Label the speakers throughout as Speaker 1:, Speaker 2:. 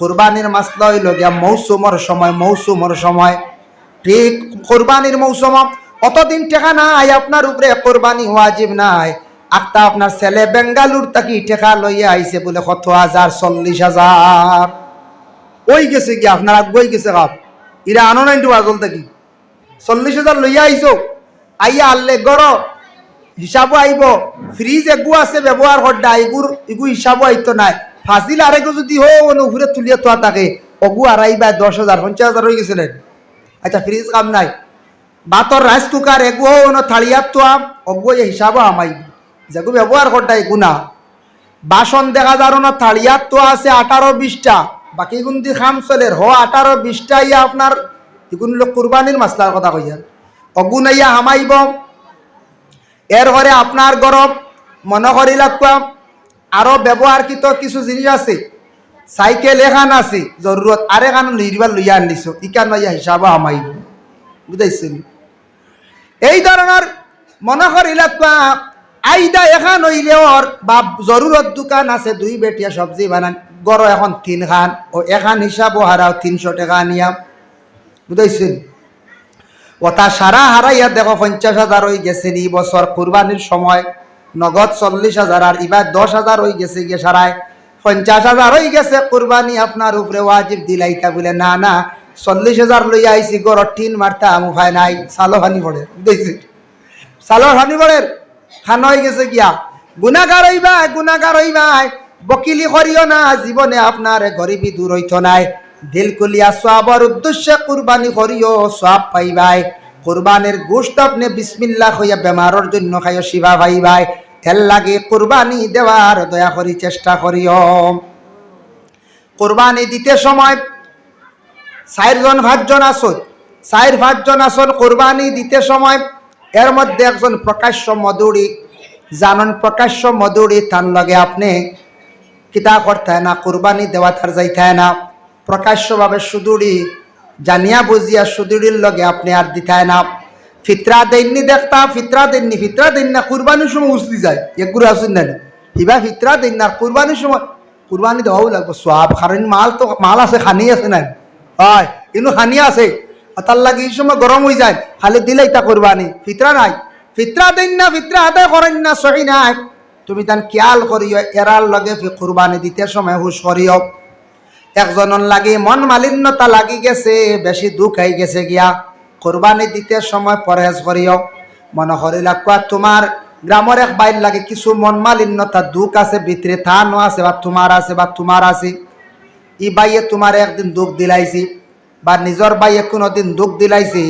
Speaker 1: কোরবানির মাসলা হইল গিয়া মৌসুমর সময় মৌসুমর সময়। ঠিক কোরবানির মৌসুম, অতদিন টেকা নাই, আপনার উপরে কোরবানি ওয়াজিব নাই। একটা আপনার ছেলে বেঙ্গালুর তাকি টেকা লইয়া আইছে বলে কত হাজার, চল্লিশ হাজার। ওই গেছে কি আপনার আগুয়াই গেছে কাপ ইরা আনো নাইনটু বাজল থাকি। চল্লিশ হাজার লইয়া আইছো। আইয়া আনলে গড়, হিসাবও আইব। ফ্রিজ এগু আছে ব্যবহার করডা এগুর এগু হিসাবও আইতো নাই। ফাজিল আরেকো যদি হো উপরে তুলিয়া তোয়া থাকে। অগু আড়াই বা দশ হাজার, পঞ্চাশ হাজার হয়ে গেছিলেন আচ্ছা ফ্রিজ কাম নাই। বাতর রাইস কুকার, এগু হো থালিয়াত তোয়া অগু এই হিসাবও আমাইব যেগু ব্যবহার করডা এগু না। বাসন দেখা যার না থালিয়াত তো আছে আঠারো বিশটা। বাকি গুন্দি খাম চলের। হ, আঠারো বিশটা ইয়া আপনার এগুন লোক কুরবানির মাসলার কথা কইয়ার অগুন ইয়া হামাইব। এর ঘরে আপনার গরম। মনে করি আরও ব্যবহারকৃত কিছু জিনিস আছে। সাইকেল এখান আছে, জরুরত আর এখান নির্বাল লইয়া আনিছ, ইকান ইয়া হিসাব হামাইব বুঝাইছেন? এই ধরনের মনে করি লাগবা আইদা এখান হইলে বা জরুরত দোকান আছে, দুই বেটিয়া সবজি বানান, গড় এখন তিন খান, ও এখান হিসাবও হারাও তিনশো টাকা নিয়া। বুঝাইছেন? ওটা সারা হারাইয়া দেখো পঞ্চাশ হাজার হয়ে গেছে নি বছর, কুরবানির সময়। নগদ চল্লিশ হাজার, আর এবার দশ হাজার হয়ে গেছে গিয়ে সারায়। পঞ্চাশ হাজার হয়ে গেছে, কুরবানি আপনার উপরে ওয়াজিব দিলাইতা বলে, না না, চল্লিশ হাজার লইয়া আইসি গড় টিন মারতা মুফায় নাই। সালো হানি পড়ে, বুঝেছি? সালো হানি পড়ে, খান হয়ে গেছে গিয়া। গুণাগার হইবা গুণাগার হইবা বকিলি করিও না, জীবনে আপনার গরিবী দূর হইত নাই। দিল কুলিয়া সবর উদ্দেশ্যে কুরবানি করিও সব পাইবাই। কুরবানির গোষ্ঠ আপনি বিসমিল্লাহ হইয়া বেমারের জন্য খাইও, শিবা পাইবাই। এর লাগে কুরবানি দেওয়ার, দয়া করি চেষ্টা করিও। কুরবানি দিতে সময় চারজন পাঁচজন আসন, চার পাঁচজন আসন, কোরবানি দিতে সময় এর মধ্যে একজন প্রকাশ্য মধুরী জানন প্রকাশ্য মধুরী তার লগে আপনি কিতা করতে না, কোরবানি দেওয়া তার যাইতে না। প্রকাশ্যভাবে সুদুড়ি জানিয়া বুঝিয়া সুদুড়ির লগে আপনি আর দিতায় না। ফিতরা দেননি দেখতা, ফিতরা দেননি ফিতরা দেন না, কুরবানির সময় উসলি যায়। এক এগুলো আসুন না হিবা ফিতরা দেন না, কুরবানির সময় কুরবানি দেওয়াও লাগবে সব কারণ মাল তো মাল আছে, খানি আছে না হয়, কিন্তু খানি আছে। তার লাগে এই সময় গরম হয়ে যায়। খালি দিলে এটা কুরবানি। ফিতরা নাই। ফিতরা দেন না, ফিতরা আদায় করেন না, সহি নাই। তুমি তান খেয়াল করিও এরার লগে কুরবানি দিতে সময় হুশ করিও। একজনের লাগি মন মালিন্যতা লাগি গেছে, বেশি দুঃখ হয়ে গেছে গিয়া। কোরবানি দিতে সময় পরহেজ করিও মনে করি লাগবা তোমার গ্রামের এক বাইর লাগে কিছু মন মালিন্যতা, দুঃখ আছে ভিতরে থানো আছে, বা তোমার আছে, বা তোমার আছে। ই বাইয়ে তোমার একদিন দুঃখ দিলাইছি, বা নিজর বাইয়ে কোনোদিন দুঃখ দিলাইছি।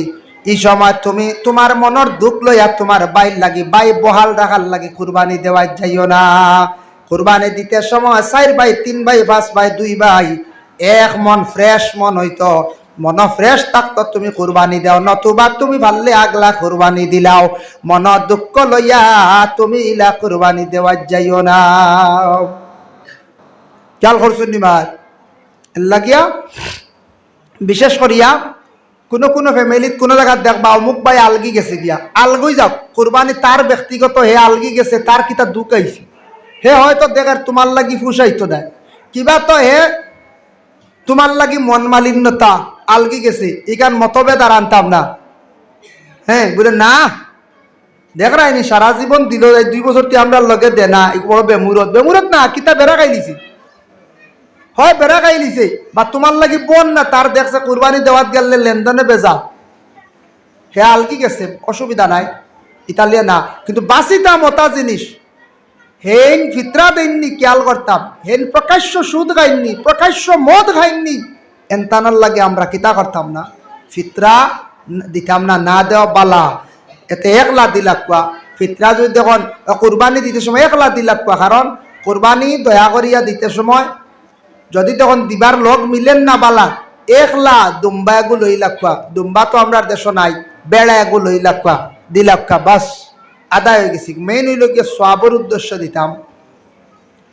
Speaker 1: এই সময় তুমি তোমার মনের দুঃখ লইয়া তোমার বাইর লাগি, বাই বহাল রাখার লাগি কুরবানি দেওয়াই যাইও না। কুরবানি দিতে সময় চার ভাই, তিন ভাই, পাঁচ ভাই, দুই ভাই, এক মন, ফ্রেশ মন হইতো। মন ফ্রেশ থাকতো, তুমি কুরবানি দাও, নতুবা তুমি ভাললে আগলা কুরবানি দিলাও। মন দুঃখ লইয়া তুমি ইলা কুরবানি দেওয়া যাইও না। খেয়াল করছেন নিমার লাগিয়া বিশেষ করিয়া কোনো কোনো ফ্যামিলিত কোনো জায়গাত দেখবা অমুক ভাই আলগি গেছে গিয়া। আলগই যাও, কোরবানি তার ব্যক্তিগত হে আলগি গেছে, তার কিতা দুঃখ আইছে। হে হয়তো দেখার তোমার লাগি ফুসাইতো দেয় কিবা তো হে তোমার লাগি মন মালিন্যতা। আলগি গেছে ইকান মতভেদ আর আনতাম না। হ্যাঁ বলে না? দেখ রাইনি সারা জীবন দিল দুই বছর তি আমরা লগে দে না বড় বেমুরত। বেমুরত না, কিতা বেড়া খাই দিছি হয়, বেড়া খাই লিছে বা তোমার লাগি বোন না, তার দেখছে কুরবানি দেওয়াত গেলে লেনদেনে বেজা। হে আলকি গেছে, অসুবিধা নাই, ইতালিয়া না, কিন্তু বাসিতা মতা জিনিস। হেন ফিতরা দেননি খেয়াল করতাম, হেন প্রকাশ্য সুদ খাইননি প্রকাশ্য মদ খাইননি। এনতানার লাগে আমরা কিতা করতাম না? ফিতরা দিতাম না না দেওয়া বালা। এতে একলা দিলাক কোয়া ফিতরা যদি দেখুন কোরবানি দিতে সময় একলা দিলাক কোয়া কারণ কোরবানি দয়া করিয়া দিতে সময় যদি তখন দিবার লোক মিলেন না বালা, একলা দুম্বা এগু লই লাখা দুম্বা তো আমরা দেশ নাই, বেড়া এগু লই লাখা দিলাখা বাস আদায় হয়ে গেছি। মেইন হইল গিয়ে সবর উদ্দেশ্য দিতাম।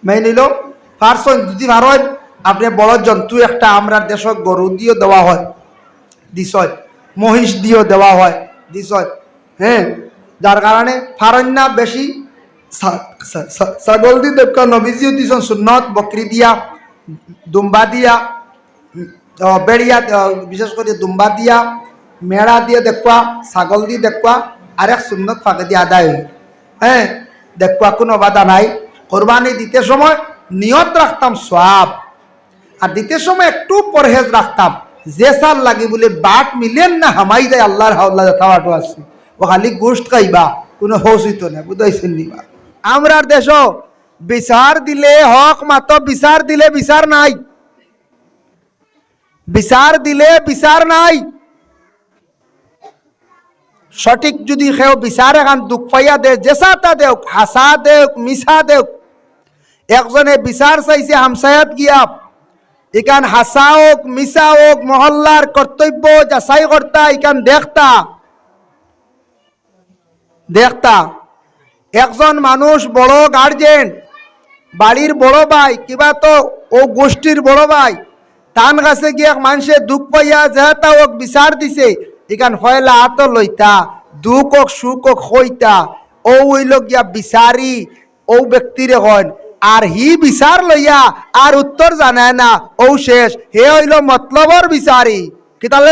Speaker 1: মেইন হইল পার্সন যদি ভারত আপনি বড় জন্তু একটা আমরা দেশ গরু দিয়েও দেওয়া হয় দিশয় মহিষ দিয়েও দেওয়া হয় দিশয় হ্যাঁ। যার কারণে ফারণ্যা বেশি ছাগল দি দেবকা নবীজিও দিছন সুন্নত, বকরি দিয়া, দুম্বা দিয়া বেড়িয়া বিশেষ করে দুম্বা দিয়া, মেড়া দিয়ে দেখবা ছাগল দিয়ে দেখবা আরেক সুন্নত ফাঁকে দিয়ে আদায় হ্যাঁ। দেখবা কোনো বাধা নাই। কোরবানি দিতে সময় নিয়ত রাখতাম সব। আর দিতে সময় একটু পরহেজ রাখতাম। যে সাল লাগি বলে বাট মিলেন না হামাই যায়, আল্লাহর হাওলা খাওয়াটো আছে। ও খালি গোষ্ঠ খাইবা, কোনো হৌসিত না, বুঝাইছেন নিবা আমরার দেশ, বিচার দিলে হক মাত, বিচার দিলে বিচার নাই। বিচার দিলে বিচার নাই। সঠিক যদি সেও বিচার এখন দুঃখ পাইয়া দে জেসাটা দেওক, হাসা দেওক, মিছা দেওক। একজনে বিচার চাইছে হামসায়াত গিয়া ইকান হাসা হোক মিশা হোক মহল্লার কর্তব্য যাচাই কর্তা, ইকান দেখতা। দেখতা। একজন মানুষ বড় গার্জেন বাড়ির বড় ভাই, কিবা তো ও গোষ্ঠীর বড় ভাই, তান কাছে গিয়ে মানুষে দুঃখ পাইয়া যেহেতা ওক বিচার দিছে, ইকান ফয়লা আত লইতা, দুঃখ হোক, সুখ হোক, হইতা। ও হইল গিয়া বিচারি, ও ব্যক্তিরে হন। আর হি বিচার লইয়া আর উত্তর জানায় না। ও শেষ, হে হইল মতলবর বিচারি কি তাহলে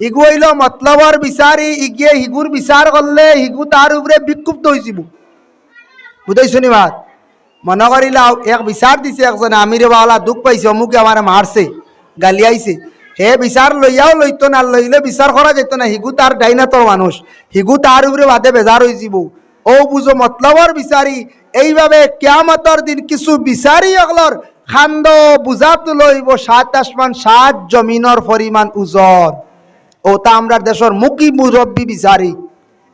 Speaker 1: ইগু হইল মতলবর বিচারি ইগিয়ে হিগুর বিচার করলে হিগু তার উপরে বিক্ষুব্ধ হয়েছিব বুঝাইছো নি মনে করিলাও এক বিচার দিছে একজনে আমিরে বাওলা দুঃখ পাইছে, অমুকে আমার মারছে গালি আইছে। হে বিচার লইয়াও লইতো না, লইলে বিচার করা যেত না হিগু তার ডাইনাতর মানুষ হিগু তার উপরে বাদে বেজার হয়েছিব বুঝো মতলবর বিচারি এইভাবে কেয়ামতর দিন কিছু বিচারি অগলর খান্দ বুঝাত লইব সাত আসমান, সাত জমিনর পরিমাণ ওজন। ও তা আমরা দেশের মুখী মুরব্বী বিচারি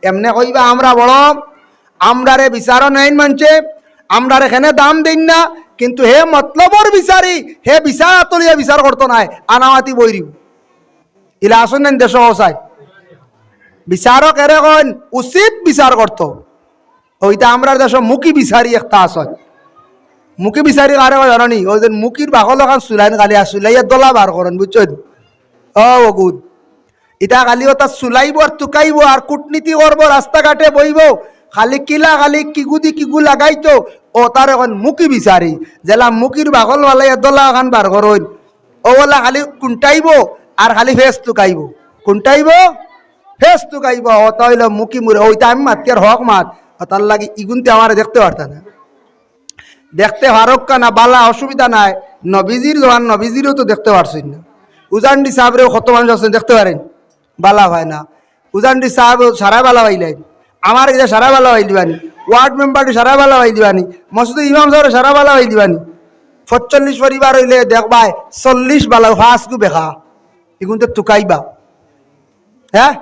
Speaker 1: এমনে কইবা, আমরা বড়, আমরারে বিচারও নেই মানছে, আমরার এখানে দাম দিন না, কিন্তু হে মতলবর বিচারি হে বিচার আতলিয়া বিচার করতো নাই, আনামাতি বৈরি ইলা আসুন দেশ বিচারক এরে কন উচিত বিচার করতো। ওইটা আমরা দেশ মুখী বিচারি একটা আসয় মুখী বিচারি কয় জানি ওই যে মুখির বাকল এখন চুলাইন আর চুলাইয়া দলা বার করেন বুঝছেন ও গুড। ইটা খালিও তার চুলাইব আর টুকাইব আর কূটনীতি করব রাস্তাঘাটে বইব খালি কিলা খালি কিগুদি কিগু লাগাইতো ও তার এখন মুখি বিচারি জেলা মুখির বাকল বালাই দলা এখন বার করইন ও বলা খালি কুন্টাইব আর খালি ফেস টুকাইব। কুন্টাইব ফেস টুকাইব। ও তাইলে মুখি মুরে ওইটা আমি মাতিয়ার হক মাত। তার লাগি ইগুনতে আমার দেখতে পারতা না। দেখতে পারক না, বালা অসুবিধা নাই। নবীজির জোয়ান নবীজিরও তো দেখতে পারছেন না। উজান্ডি সাহেবরেও কত মানুষ আছেন দেখতে পারেন? বালা হয় না। উজান্ডি সাহেব সারা বালা পাইলেন আমার এটা সারা বালা পাই দিবানি, ওয়ার্ড মেম্বারটি সারা বালা পাই দিবানি, মসজিদ ইমাম সাহেব সারা বালা পাই দিবানি। ফচল্লিশ পরিবার হইলে দেখবাই চল্লিশ বালা ফাঁসকু বেখা। এগুন তো টুকাইবা হ্যাঁ?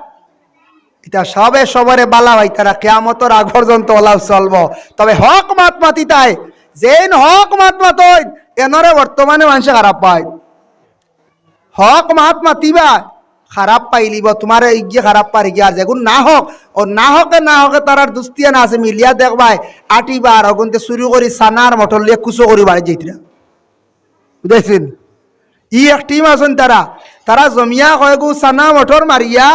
Speaker 1: এটা সবে সবরে বালা ভাই, তারা কেয়ামতর আগ পর্যন্ত ওলাও চলব। তবে হক মাত মাতি তাই যেন হক মাত মাতই এনরে বর্তমানে মানুষে খারাপ পায়। হক মাত মাতিবা খারাপ পাইলিব, তোমার ইগিয়ে খারাপ পারি গিয়া যেগুন না হোক, ও না হকে না হকে তারার দুস্তিয়া না আছে, মিলিয়া দেখবাই আটিবার অগুনতে চুরি করি, সানার মটর লিয়ে কুচো করি বাড়ি যাইতিরা। বুঝাইছেন? ই এক টিম আছেন তারা তারা জমিয়া কয়েকু সানা মটর মারিয়া,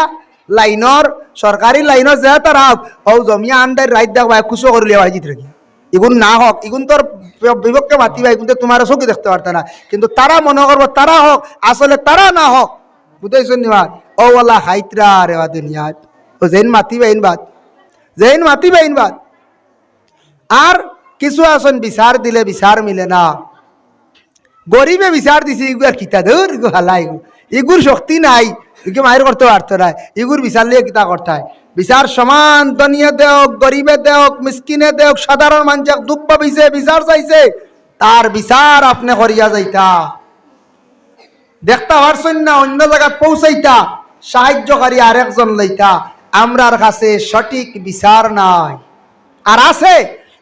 Speaker 1: লাইনর সরকারি লাইনর যে তারা ও জমিয়া আন্ডার রাইত দেখবা কুচো করে লিয়া বাড়ি যাইতিরা ইগুন না হোক ইগুন তোর বিভক্ত মাতিবা ইগুন তো তোমার চোখে দেখতে পারত না। কিন্তু তারা মনে করব তারা হোক আসলে তারা না হোক বুঝাইছো নিমা ও ওলা হাইতরা রে বা দুনিয়াত। ও যেন মাতিবা ইন বাদ জেন মাতি ইন বাদ আর কিছু আসন বিচার দিলে বিচার মিলে না। গরিবে বিচার দিছে আর কিতা হালাই। ইগুর শক্তি নাই। ইগু মায়ের করতে পারতো না। ইগুর বিচার লিয়ে কিতা করতে হয়? বিচার সমান দনিয়ে দেওক, গরিবে দেওক, মিসকিনে দেওক, সাধারণ মানুষ দুঃখ পাইছে, বিচার চাইছে, তার বিচার আপনি করিয়া যাইতা। দেখতে পারছেন না, অন্য জায়গায় পৌঁছাইতা সাহায্যকারী আরেকজন লইতা। আমরার কাছে সঠিক বিচার নাই। আর আছে,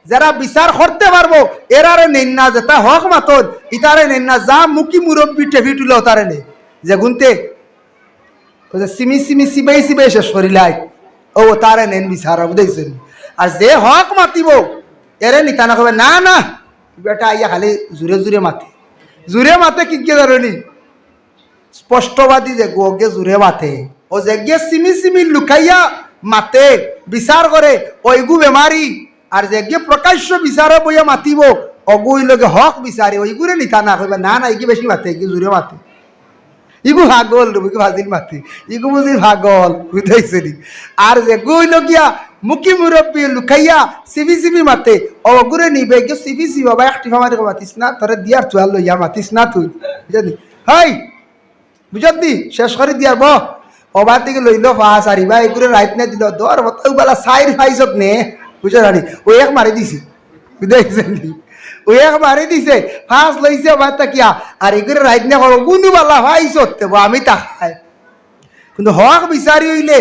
Speaker 1: যারা বিচার করতে পারব, এরারে নেন না যেটা হক মাতন ইতারে নেন না যা মুখি মুরব্বী টেভি তুলে তারে নে। যে গুনতে যে সিমি সিমি, সিবাই সিবাই শেষ করিলাই ও তারে নেন বিচার বুঝাইছেন আর যে হক মাতিব, এরে নিতা না কবে না না, বেটা আইয়া খালি জুরে জুরে মাতে। জুরে মাতে কি কে ধরনি স্পষ্টবাদী যে গোগে জুরে মাতে। ও যে গে সিমি সিমি লুকাইয়া মাতে, বিচার করে, ওইগু বেমারি। আর যে গে প্রকাশ্য বিচারে বইয়া মাতিব, অগুই লগে হক বিচারে ওইগুলো নিতা না কইবা, না না ইকি বেশি মাতে ইকি জুড়ে মাতে। ইগু ভাগল, রুবিকে ভাজিল মাতি। ইগু বুঝি ভাগল, বুঝাইছে আর যে গুই লগিয়া মুখি মুরব্বী লুকাইয়া সিবি সিবি মাতে অগুরে নিবে গিয়ে সিবি সিবি বাবা একটি ফামারে মাতিস না তোরে দিয়ার চুয়াল লইয়া মাতিস না তুই। বুঝলি হাই বুঝলি শেষ করে দিয়ার ব। অবার থেকে লইল ফাঁস আরিবা এগুলো রাইট না দিল দর মতো বেলা সাইড ফাইজত নে? বুঝে রানি ও এক মারি দিছি। বুঝাইছেন নি ও এক মারি দিছে, ফাঁস লইছে আর এগুলো রাইট না করো বেলা দেবো আমি তাকাই কিন্তু হক বিচারি হইলে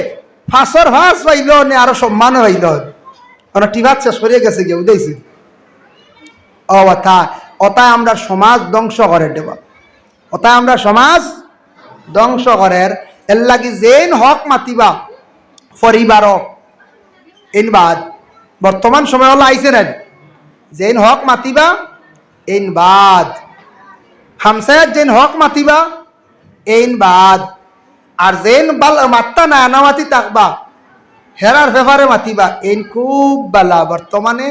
Speaker 1: ফাঁসর ফাঁস পাইল নে, আরও সম্মান হইল। শেষ করে গেছে বুঝাইছে? ও আমরা সমাজ ধ্বংস করে দেব। অতায় আমরা সমাজ ধ্বংস করের এর লাগি যেন হক মাতিবা পরিবার এন বর্তমান সময় হলো আইসে না? যেন হক মাতিবা, এন বাদ। হামসায়ার যেন হক মাতিবা, এন বাদ। আর যেন বাল মাত্তা না মাতি তাকবা, হেরার ব্যাপারে মাতিবা, এন খুব বালা। বর্তমানে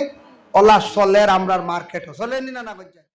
Speaker 1: ওলা সলের আমরার মার্কেট চলে না না